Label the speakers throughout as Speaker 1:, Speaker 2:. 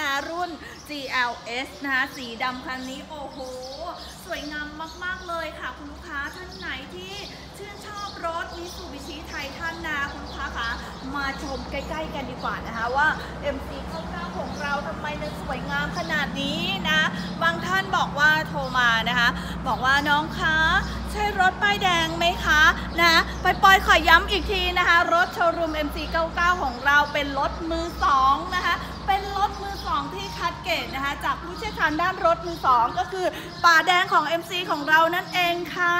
Speaker 1: นะรุ่น GLS นะสีดำคันนี้โอ้โห สวยงามมากๆเลยค่ะ คุณลูกค้าท่านไหนที่ชื่นชอบรถมิสูบิชิไททันนะคุณลูกค้าคะมาชมใกล้ ๆ กันดีกว่านะคะว่า MC 99ของเราทำไมถึงสวยงามขนาดนี้นะ บางท่านบอกว่าโทรมานะคะ บอกว่าน้องคะใช่รถป้ายแดงไหมคะนะไปปอยขอย้ำอีกทีนะคะ รถโชว์รูม MC99 ของเราเป็นรถมือสองนะคะ ถมือสองที่คัดเกรดนะคะ จากผู้เชี่ยวชาญด้านรถมือสองก็คือป่าแดงของ MC ของเรานั่นเองค่ะ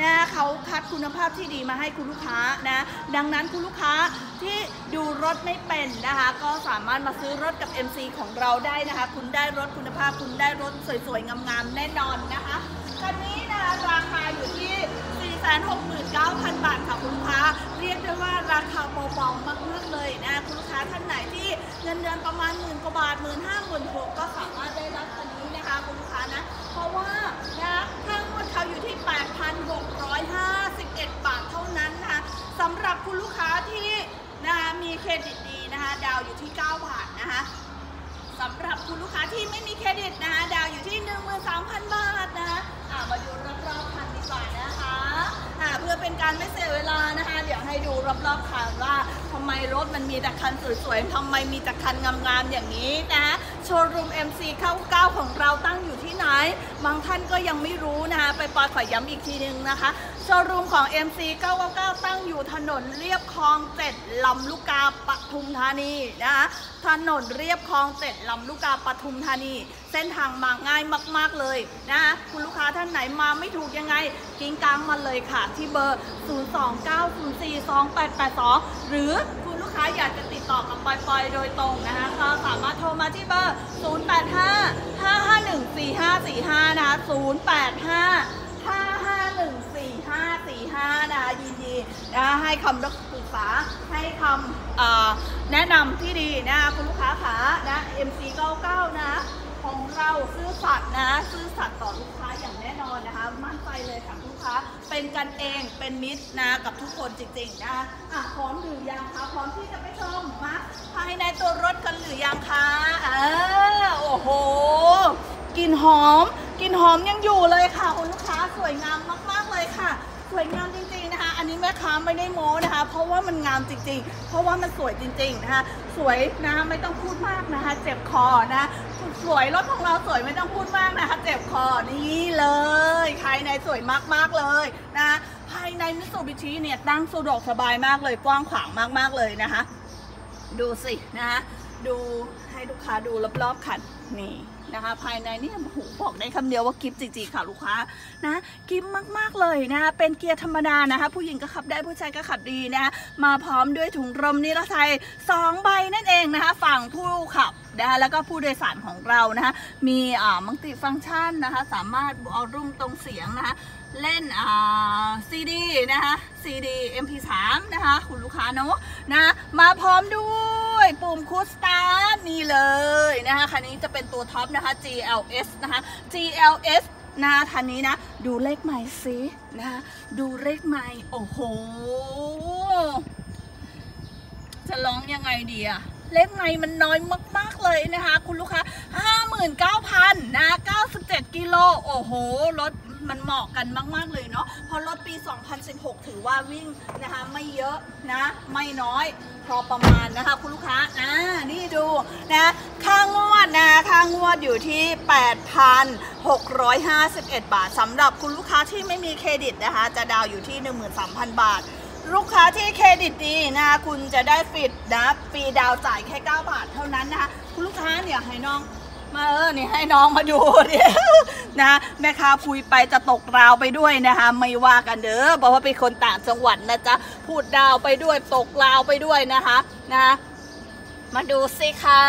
Speaker 1: นะเขาคัดคุณภาพที่ดีมาให้คุณลูกค้านะดังนั้นคุณลูกค้าที่ดูรถไม่เป็นนะคะ ก็สามารถมาซื้อรถกับ MC ของเราได้นะคะ คุณได้รถคุณภาพ คุณได้รถสวยๆงามๆแน่นอนนะคะคันนี้นะราคาอยู่ที่ 469,000 บาทค่ะคุณลูกค้า เรียกได้ว่าราคาเบาๆมากๆเลยนะคุณลูกค้าท่านไหนที่เงินเดือนประมาณหมื่นกว่าบาทหมื่นห้าหมื่นหกก็สามารถได้รับคันนี้นะคะคุณลูกค้านะ เพราะว่านะค่างวดเขาอยู่ที่ 8,651 บาทเท่านั้นนะคะสำหรับคุณลูกค้าที่นะคะมีเครดิตดีนะคะ ดาวอยู่ที่ 9 บาทนะคะสำหรับคุณลูกค้า เป็นการไม่เสียเวลานะคะ เดี๋ยวให้ดูรอบๆค่ะว่าทำไมรถมันมีแต่คันสวยๆทำไมมีแต่คันงามๆอย่างนี้นะ โชว์รูม MC 99 ของเราตั้งอยู่ที่ไหน บางท่านก็ยังไม่รู้นะคะ ไปปอยขอย้ำอีกทีนึงนะคะ โชว์รูมของ MC 999 ตั้งอยู่ถนนเรียบคลองเจ็ดลำลูกกาปทุมธานีนะคะ ถนนเรียบคลองเจ็ดลำลูกกาปทุมธานี เส้นทางมาง่ายมาก ๆเลยนะคะคุณลูกค้าท่านไหนมาไม่ถูกยังไงกิ้งกลางมาเลยค่ะที่เบอร์ 029042882 หรือ ค้าอยากจะติดต่อกับปอยปอยโดยตรงนะคะก็สามารถโทรมาที่เบอร์ 085-551-4545 นะคะ 085 5514545 นะคะ ยินดีนะให้คำรักปรึกษาให้คำแนะนำที่ดีนะคะคุณลูกค้าขานะ MC99 นะของเราซื่อสัตย์นะซื่อสัตย์ต่อลูกค้าอย่างแน่นอนนะคะ มั่นใจเลยค่ะลูกค้าเป็นกันเองเป็นมิตรนะกับทุกคนจริงๆนะคะอะพร้อ ที่จะไปชมมาภายในตัวรถกันหรือยังคะเออโอ้โหกลิ่นหอมกลิ่นหอมยังอยู่เลยค่ะคุณลูกค้าสวยงามมาก ๆ เลยค่ะ สวยงามจริงๆนะคะ อันนี้แม่ค้าไม่ได้โม้นะคะ เพราะว่ามันงามจริง ๆ เพราะว่ามันสวยจริง ๆ นะคะ สวยนะคะไม่ต้องพูดมากนะคะ เจ็บคอนะสวยรถของเราสวยไม่ต้องพูดมากนะคะ เจ็บคอนี่เลยภายในสวยมากๆเลยนะายในมิสูบิชิเนี่ยตั้งสะดวกสบายมากเลยกว้างขวางมากๆเลยนะคะ ดูสินะคะดูให้ลูกค้าดูรอบๆคันนี่นะคะ ภายในเนี่ยโอ้โหบอกได้คำเดียวว่ากิฟจริงๆค่ะลูกค้านะกิฟมากๆเลยนะคะเป็นเกียร์ธรรมดานะคะ ผู้หญิงก็ขับได้ผู้ชายก็ขับดีนะคะมาพร้อมด้วยถุงลมนิรภัยสองใบนั่นเองนะคะ ฝั่งผู้ขับนะคะแล้วก็ผู้โดยสารของเรานะคะมีอ่ามัลติฟังก์ชันนะคะ สามารถเอารุ่มตรงเสียงนะคะ เล่นอ่าซีดีนะคะซีดี MP3 นะคะคุณลูกค้าเนาะนะมาพร้อมด้วยปุ่มคูสตาร์นี่เลยนะคะคันนี้จะเป็นตัวท็อปนะคะ GLS นะคะ GLS นะคันนี้นะ ดูเลขใหม่สินะคะดูเลขใหม่โอ้โห จะร้องยังไงดีอะเลขไงมันน้อยมาก ๆ เลยนะคะ คุณลูกค้า 59,000นะ97 กิโล โอ้โห รถ มันเหมาะกันมาก ๆ เลยเนาะเพราะรถปี 2016 ถือว่าวิ่งนะคะไม่เยอะนะไม่น้อยพอประมาณนะคะคุณลูกค้านะนี่ดูนะค่างวดนะค่างวดอยู่ที่ 8,651 บาทสำหรับคุณลูกค้าที่ไม่มีเครดิตนะคะจะดาวอยู่ที่ 13,000 บาทลูกค้าที่เครดิตดีนะคะคุณจะได้ฟิตนะฟรีดาวจ่ายแค่ 9 บาทเท่านั้นนะคะคุณลูกค้าเนี่ยให้น้อง มาเออนี่ให้น้องมาดูเนี่ยนะแม่ค้าคุยไปจะตกราวไปด้วยนะคะไม่ว่ากันเด้อเพราะว่าเป็นคนต่างจังหวัดนะจ๊ะพูดดาวไปด้วยตกราวไปด้วยนะคะนะมาดูสิคะ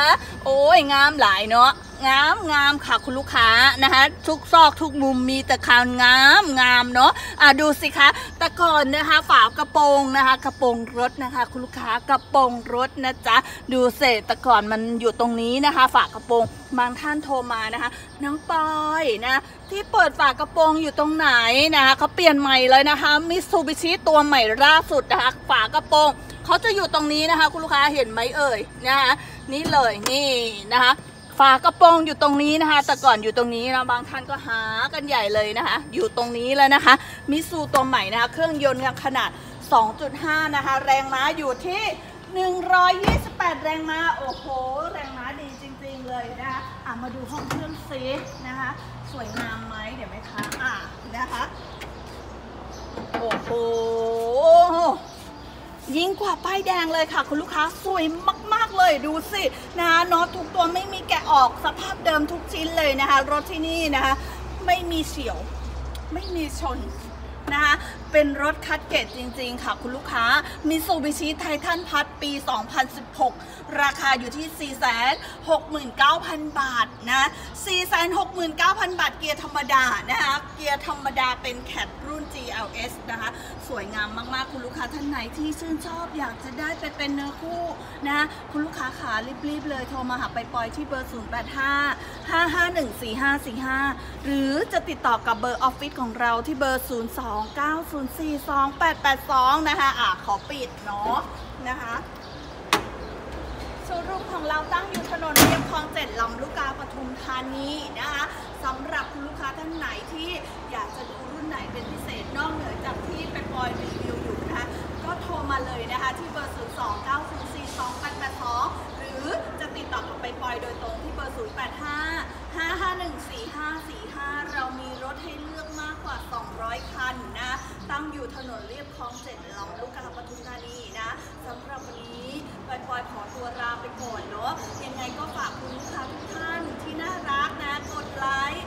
Speaker 1: โอ้ยงามหลายเนาะ งามงามค่ะคุณลูกค้านะคะ ทุกซอกทุกมุมมีแต่คานงามงามเนาะอะดูสิคะแต่ก่อนนะคะ ฝากระโปรงนะคะ กระโปรงรถนะคะ คุณลูกค้ากระโปรงรถนะจ๊ะดูเศษแต่ก่อนมันอยู่ตรงนี้นะคะ ฝากระโปรงบางท่านโทรมานะคะน้องปอยนะที่เปิดฝากระโปรงอยู่ตรงไหนนะคะเขาเปลี่ยนใหม่เลยนะคะมิซูบิชิตัวใหม่ล่าสุดนะคะ ฝากระโปรงเขาจะอยู่ตรงนี้นะคะ คุณลูกค้าเห็นไหมเอ่ยนะคะนี่เลยนี่นะคะ ฝากระโปรงอยู่ตรงนี้นะคะ แต่ก่อนอยู่ตรงนี้นะบางท่านก็หากันใหญ่เลยนะคะ อยู่ตรงนี้แล้วนะคะมิสูตัวใหม่นะคะ เครื่องยนต์ขนาด 2.5 นะคะ แรงม้าอยู่ที่ 128 แรงม้าโอ้โห แรงม้าดีจริงๆเลยนะคะอะมาดูห้องเครื่องซีนะคะ สวยงามไหมเดี๋ยวไหมคะอะนะคะโอ้โห ยิ่งกว่าป้ายแดงเลยค่ะ คุณลูกค้าสวยมาก ๆ เลยดูสินะคะน็อตทุกตัวไม่มีแกะออกสภาพเดิมทุกชิ้นเลยนะคะ รถที่นี่นะคะ ไม่มีเฉียว ไม่มีชนนะคะ เป็นรถคัดเกตจริง ๆ ค่ะคุณลูกค้ามิซูบิชิไททันพัทปี 2016 ราคาอยู่ที่ 469,000 บาทนะ 469,000 บาทเกียร์ธรรมดานะคะ เกียร์ธรรมดาเป็นแคทรุ่น GLS นะคะ สวยงามมากๆ คุณลูกค้าท่านไหนที่ชื่นชอบอยากจะได้ไปเป็นเนื้อคู่นะ คุณลูกค้าขารีบๆเลยโทรมาหาไปปอยที่เบอร์ 085 5514545 หรือจะติดต่อกับเบอร์ออฟฟิศของเราที่เบอร์ 029 0 4 2 8 8 2 นะคะ อะ ขอปิดเนาะนะคะโชว์รูมของเราตั้งอยู่ถนนเรียบคลองเจ็ดลำลูกกาปทุมธานีนะคะสำหรับคุณลูกค้าท่านไหนที่อยากจะดูรุ่นไหนเป็นพิเศษนอกเหนือจากที่เป็นปอยรีวิวอยู่นะคะ ก็โทรมาเลยนะคะที่เบอร์ 0 2 9 0 4 2 8 8 2 หรือจะติดต่อกับไปปอยโดยตรงที่เบอร์ 0 8 5 5 5 1 4 5 4 5 เรามีรถให้เลือกมากกว่า 200 คันนะ ตั้งอยู่ถนนเรียบคลองเจ็ดลำลูกกาปทุมธานีนะสำหรับวันนี้ปอยปอยขอตัวลาไปก่อนเนาะยังไงก็ฝากคุณลูกค้าทุกท่านที่น่ารักนะกดไลค์